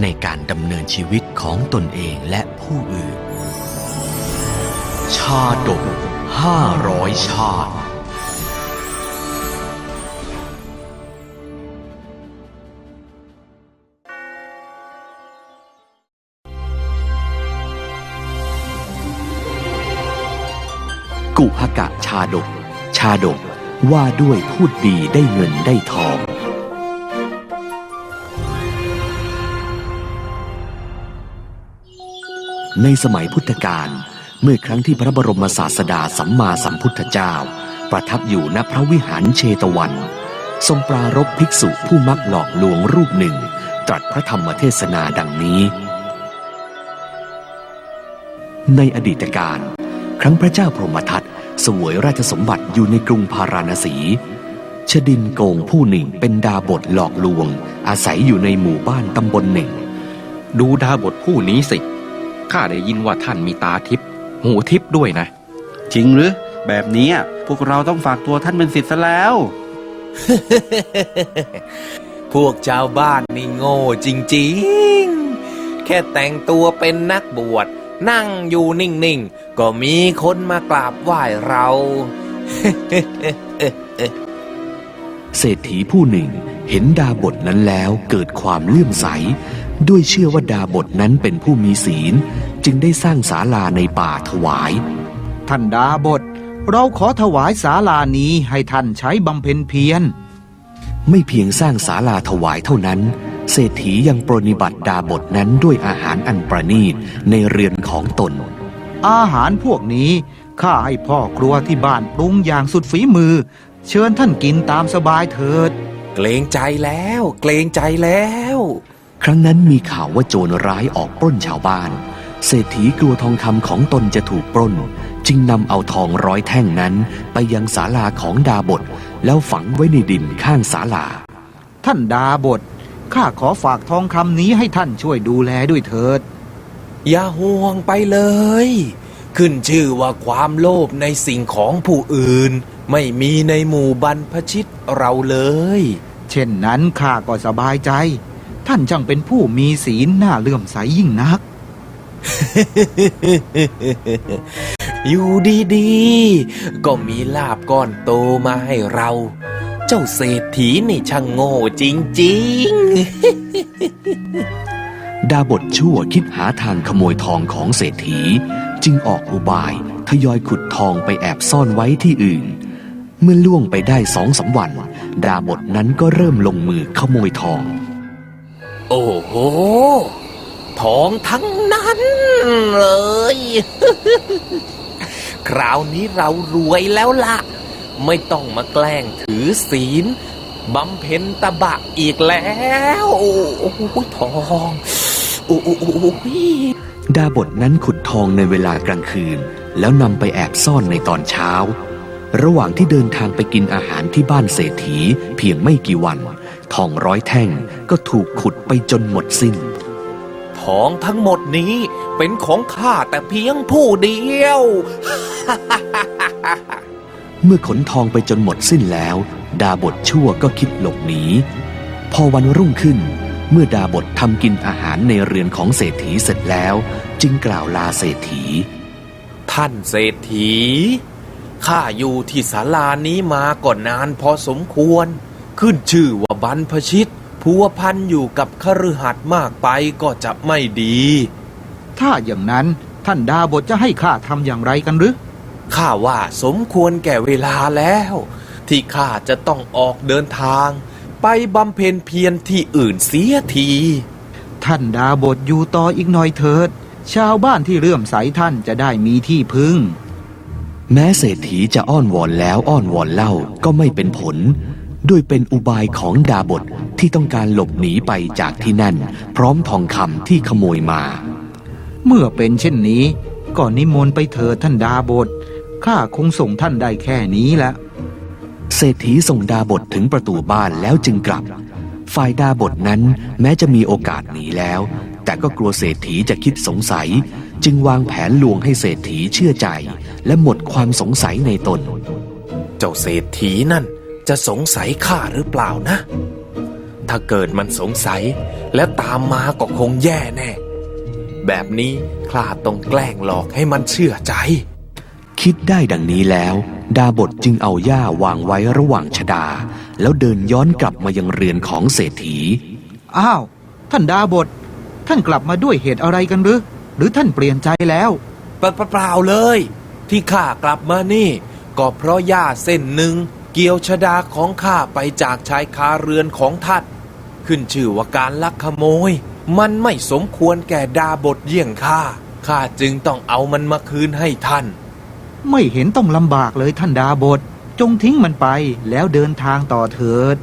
ในการดำเนินชีวิตของตนเองและผู้อื่น ชาดกห้าร้อยชาติกุหกะชาดก ชาดกว่าด้วยพูดดีได้เงินได้ทอง ในสมัยพุทธกาลเมื่อครั้งที่พระบรมศาสดาสัมมาสัมพุทธเจ้า ประทับอยู่ณพระวิหารเชตวัน ทรงปรารบภิกษุผู้มักหลอกลวงรูปหนึ่ง ตรัสพระธรรมเทศนาดังนี้ ในอดีตการ ครั้งพระเจ้าพรหมทัตสวยราชสมบัติอยู่ในกรุงพาราณสี ชดินโกงผู้หนึ่งเป็นดาบทหลอกลวง อาศัยอยู่ในหมู่บ้านตำบลหนึ่ง ดูดาบทผู้นี้สิ ข้าได้ยินว่าท่านมีตาทิพย์หูทิพย์ด้วยนะ จริงหรือ แบบเนี้ยพวกเราต้องฝากตัวท่านเป็นศิษย์ซะแล้ว พวกชาวบ้านนี่โง่จริงๆ แค่แต่งตัวเป็นนักบวช นั่งอยู่นิ่งๆ ก็มีคนมากราบไหว้เรา เศรษฐีผู้หนึ่งเห็นดาบทนั้นแล้วเกิดความเลื่อมใส ด้วยเชื่อว่าดาบทนั้นเป็นผู้มีศีล จึงได้สร้างศาลาในป่าถวาย ท่านดาบท เราขอถวายศาลานี้ให้ท่านใช้บำเพ็ญเพียร ไม่เพียงสร้างศาลาถวายเท่านั้น เศรษฐียังปรนนิบัติดาบทนั้นด้วยอาหารอันประณีตในเรือนของตน อาหารพวกนี้ข้าให้พ่อครัวที่บ้านปรุงอย่างสุดฝีมือ เชิญท่านกินตามสบายเถิด เกรงใจแล้ว เกรงใจแล้ว ครั้งนั้นมีข่าวว่าโจรร้ายออกปล้นชาวบ้าน เศรษฐีกลัวทองคำของตนจะถูกปล้น จึงนำเอาทองร้อยแท่งนั้น ไปยังศาลาของดาบท แล้วฝังไว้ในดินข้างศาลา ท่านดาบทข้าขอฝากทองคำนี้ให้ท่านช่วยดูแลด้วยเถิด อย่าห่วงไปเลย ขึ้นชื่อว่าความโลภในสิ่งของผู้อื่น ไม่มีในหมู่บรรพชิตเราเลย เช่นนั้นข้าก็สบายใจ ท่านช่างเป็นผู้มีศีลน่าเลื่อมใสยิ่งนัก อยู่ดีๆ ก็มีลาบก้อนโตมาให้เรา เจ้าเศรษฐีนี่ช่างโง่จริงๆ ดาบทชั่วคิดหาทางขโมยทองของเศรษฐี จึงออกอุบายทยอยขุดทองไปแอบซ่อนไว้ที่อื่น เมื่อล่วงไปได้สองสามวัน ดาบทนั้นก็เริ่มลงมือขโมยทอง โอ้โห ทองทั้งนั้นเลย คราวนี้เรารวยแล้วล่ะไม่ต้องมาแกล้งถือศีลบำเพ็ญตะบะอีกแล้ว โอ้โหทองโอ้โหดาบทนั้นขุดทองในเวลากลางคืน แล้วนำไปแอบซ่อนในตอนเช้า ระหว่างที่เดินทางไปกินอาหารที่บ้านเศรษฐีเพียงไม่กี่วัน ทองร้อยแท่งก็ถูกขุดไปจนหมดสิ้น ทองทั้งหมดนี้เป็นของข้าแต่เพียงผู้เดียว เมื่อขนทองไปจนหมดสิ้นแล้ว ดาบทชั่วก็คิดหลบหนี พอวันรุ่งขึ้น เมื่อดาบททำกินอาหารในเรือนของเศรษฐีเสร็จแล้ว จึงกล่าวลาเศรษฐี ท่านเศรษฐีข้าอยู่ที่ศาลานี้มาก่อนนานพอสมควร ขึ้นชื่อว่า บรรพชิตพัวพันอยู่กับคฤหัสถ์มากไปก็จะไม่ดี ถ้าอย่างนั้นท่านดาบทจะให้ข้าทำอย่างไรกันหรือข้าว่าสมควรแก่เวลาแล้ว ที่ข้าจะต้องออกเดินทาง ไปบำเพ็ญเพียรที่อื่นเสียที ท่านดาบทอยู่ต่ออีกหน่อยเถิด ชาวบ้านที่เลื่อมใสท่านจะได้มีที่พึ่ง แม้เศรษฐีจะอ้อนวอนแล้วอ้อนวอนเล่าก็ไม่เป็นผล ด้วยเป็นอุบายของดาบทที่ต้องการหลบหนีไปจากที่นั่น พร้อมทองคำที่ขโมยมา เมื่อเป็นเช่นนี้ก็นิมนต์ไปเถิดท่านดาบทข้าคงส่งท่านได้แค่นี้ละเศรษฐีส่งดาบทถึงประตูบ้านแล้วจึงกลับ ฝ่ายดาบทนั้นแม้จะมีโอกาสหนีแล้ว แต่ก็กลัวเศรษฐีจะคิดสงสัย จึงวางแผนลวงให้เศรษฐีเชื่อใจ และหมดความสงสัยในตน เจ้าเศรษฐีนั่น จะสงสัยข้าหรือเปล่านะ ถ้าเกิดมันสงสัยแล้วตามมาก็คงแย่แน่ แบบนี้ข้าต้องแกล้งหลอกให้มันเชื่อใจ คิดได้ดังนี้แล้ว ดาบทจึงเอาหญ้าวางไว้ระหว่างชดา แล้วเดินย้อนกลับมายังเรือนของเศรษฐี อ้าว ท่านดาบท ท่านกลับมาด้วยเหตุอะไรกันหรือ หรือท่านเปลี่ยนใจแล้วเปล่าเปล่าเลย ที่ข้ากลับมานี่ ก็เพราะหญ้าเส้นหนึ่ง เกี่ยวชดาของข้าไปจากชายคาเรือนของท่าน ขึ้นชื่อว่าการลักขโมย มันไม่สมควรแก่ดาบทเยี่ยงข้าข้าจึงต้องเอามันมาคืนให้ท่าน ไม่เห็นต้องลำบากเลยท่านดาบท จงทิ้งมันไปแล้วเดินทางต่อเถิด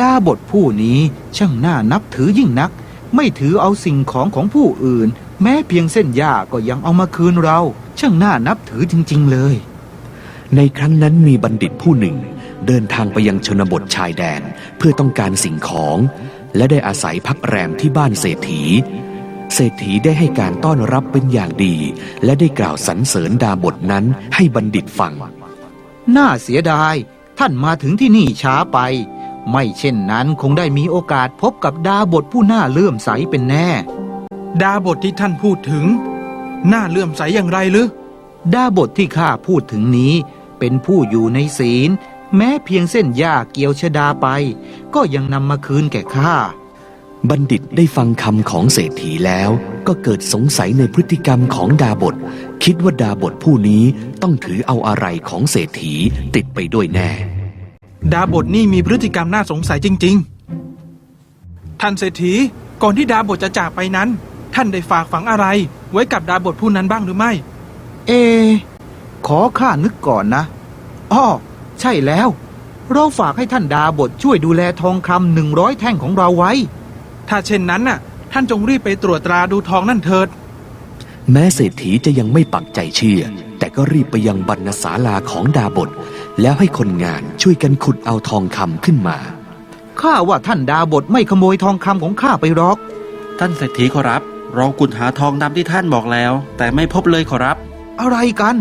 ดาบทผู้นี้ช่างน่านับถือยิ่งนัก ไม่ถือเอาสิ่งของของผู้อื่น แม้เพียงเส้นหญ้าก็ยังเอามาคืนเรา ช่างน่านับถือจริง ๆ เลย ในครั้งนั้นมีบัณฑิตผู้หนึ่ง เดินทางไปยังชนบทชายแดนเพื่อต้องการสิ่งของ และได้อาศัยพักแรมที่บ้านเศรษฐี เศรษฐีได้ให้การต้อนรับเป็นอย่างดี และได้กล่าวสรรเสริญดาบทนั้นให้บัณฑิตฟัง น่าเสียดาย ท่านมาถึงที่นี่ช้าไป ไม่เช่นนั้นคงได้มีโอกาสพบกับดาบทผู้น่าเลื่อมใสเป็นแน่ ดาบทที่ท่านพูดถึง น่าเลื่อมใสอย่างไรหรือดาบทที่ข้าพูดถึงนี้ เป็นผู้อยู่ในศีล แม้เพียงเส้นหญ้าเกี่ยวชดาไป ก็ยังนำมาคืนแก่ข้าบัณฑิตได้ฟังคำของเศรษฐีแล้วก็เกิดสงสัยในพฤติกรรมของดาบท คิดว่าดาบทผู้นี้ต้องถือเอาอะไรของเศรษฐีติดไปด้วยแน่ ดาบทนี่มีพฤติกรรมน่าสงสัยจริง ๆ ท่านเศรษฐีก่อนที่ดาบทจะจากไปนั้น ท่านได้ฝากฝังอะไร ไว้กับดาบทผู้นั้นบ้างหรือไม่ เอ ขอข้านึกก่อนนะอ้อใช่แล้ว เราฝากให้ท่านดาบทช่วยดูแลทองคำหนึ่งร้อยแท่งของเราไว้ ถ้าเช่นนั้นน่ะ ท่านจงรีบไปตรวจตราดูทองนั่นเถิด แม้เศรษฐีจะยังไม่ปักใจเชื่อ แต่ก็รีบไปยังบรรณศาลาของดาบท แล้วให้คนงานช่วยกันขุดเอาทองคำขึ้นมาข้าว่าท่านดาบทไม่ขโมยทองคำของข้าไปหรอก ท่านเศรษฐีขอรับ เรากุดหาทองดำที่ท่านบอกแล้ว แต่ไม่พบเลยขอรับ อะไรกัน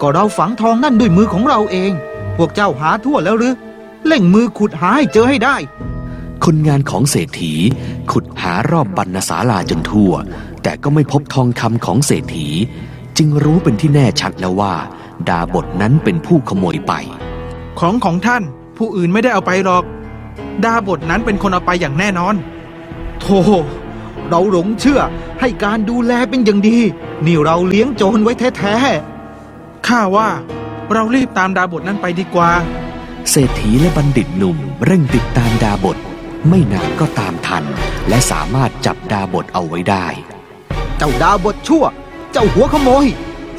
ก็เราฝังทองนั่นด้วยมือของเราเอง พวกเจ้าหาทั่วแล้วหรือเล่งมือขุดหาให้เจอให้ได้ คนงานของเศรษฐีขุดหารอบบรรณศาลาจนทั่ว แต่ก็ไม่พบทองคำของเศรษฐี จึงรู้เป็นที่แน่ชัดแล้วว่า ดาบทนั้นเป็นผู้ขโมยไป ของของท่านผู้อื่นไม่ได้เอาไปหรอก ดาบทนั้นเป็นคนเอาไปอย่างแน่นอน โธ่เราหลงเชื่อให้การดูแลเป็นอย่างดี นี่เราเลี้ยงโจรไว้แท้ ข้าว่าเรารีบตามดาบทนั้นไปดีกว่า เศรษฐีและบัณฑิตหนุ่มเร่งติดตามดาบท ไม่นานก็ตามทัน และสามารถจับดาบทเอาไว้ได้ๆเจ้าดาบทชั่ว เจ้าหัวขโมย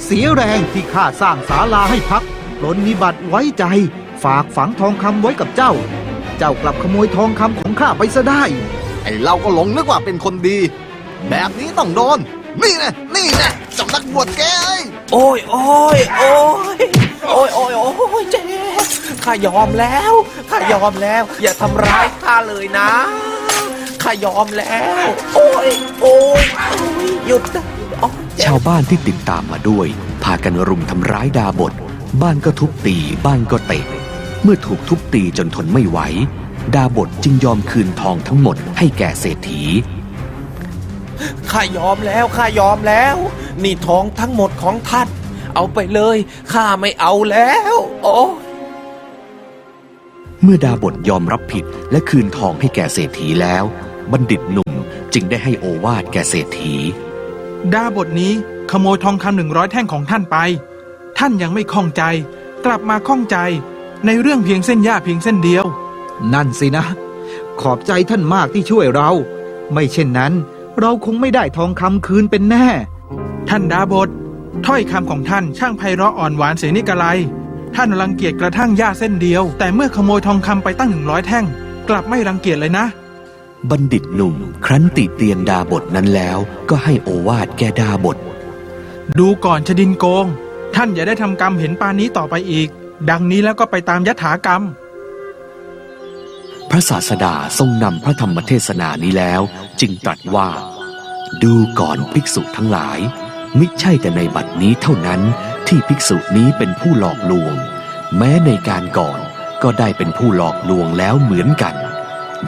เสียแรงที่ข้าสร้างศาลาให้พักปลนนิบัติไว้ใจ ฝากฝังทองคำไว้กับเจ้า เจ้ากลับขโมยทองคำของข้าไปซะได้ ไอ้เราก็หลงนึกว่าเป็นคนดี แบบนี้ต้องโดน นี่นะนี่นะ จำนักบวชแกเอ้ยโอ้ยโอ้ยโอ้ยโอ้ยโอ้ยโอ้ยเจ๊ข้ายอมแล้วข้ายอมแล้ว อย่าทำร้ายข้าเลยนะข้ายอมแล้ว โอ้ยโอ้ยโอ้ยหยุดนะโอ๊ยเจ็บ ชาวบ้านที่ติดตามมาด้วย พากันรุมทำร้ายดาบท บ้านก็ทุบตี บ้านก็เตะ เมื่อถูกทุบตีจนทนไม่ไหว ดาบทจึงยอมคืนทองทั้งหมดให้แก่เศรษฐี ข้ายอมแล้วข้ายอมแล้ว นี่ทองทั้งหมดของท่าน เอาไปเลยข้าไม่เอาแล้ว โอ้ยเมื่อดาบทยอมรับผิดและคืนทองให้แก่เศรษฐีแล้ว บัณฑิตหนุ่มจึงได้ให้โอวาทแก่เศรษฐี ดาบทนี้ขโมยทองคำหนึ่งร้อยแท่งของท่านไป ท่านยังไม่ข้องใจ กลับมาข้องใจในเรื่องเพียงเส้นหญ้าเพียงเส้นเดียว นั่นสินะ ขอบใจท่านมากที่ช่วยเรา ไม่เช่นนั้น เราคงไม่ได้ทองคำคืนเป็นแน่ ท่านดาบท ถ้อยคำของท่านช่างไพเราะอ่อนหวานเสียนิกะไร ท่านรังเกียจกระทั่งหญ้าเส้นเดียว แต่เมื่อขโมยทองคำไปตั้งหนึ่งร้อยแท่ง กลับไม่รังเกียจเลยนะ บัณฑิตหนุ่ม ครั้นติเตียนดาบทนั้นแล้ว ก็ให้โอวาดแก่ดาบท ดูก่อนชดินโกง ท่านอย่าได้ทำกรรมเห็นปานนี้ต่อไปอีก ดังนี้แล้วก็ไปตามยถากรรมพระศาสดาทรงนำพระธรรมเทศนานี้แล้ว จึงตรัสว่า ดูก่อนภิกษุทั้งหลาย มิใช่แต่ในบัดนี้เท่านั้นที่ภิกษุนี้เป็นผู้หลอกลวง แม้ในการก่อนก็ได้เป็นผู้หลอกลวงแล้วเหมือนกัน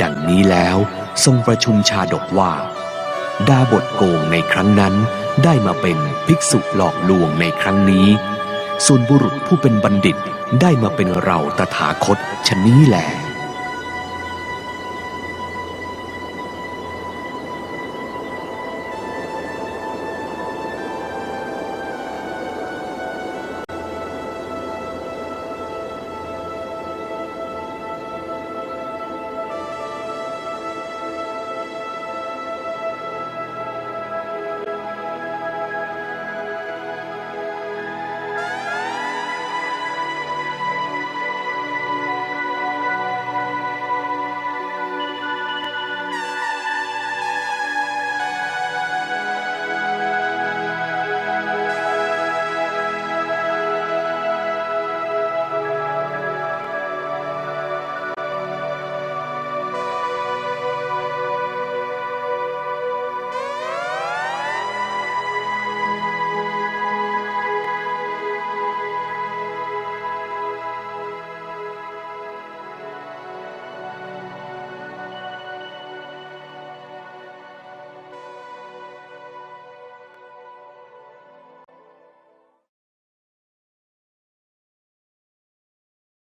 ดังนี้แล้วทรงประชุมชาดกว่า ดาบทโกงในครั้งนั้นได้มาเป็นภิกษุหลอกลวงในครั้งนี้ ส่วนบุรุษผู้เป็นบัณฑิตได้มาเป็นเราตถาคตชนนี้แหละ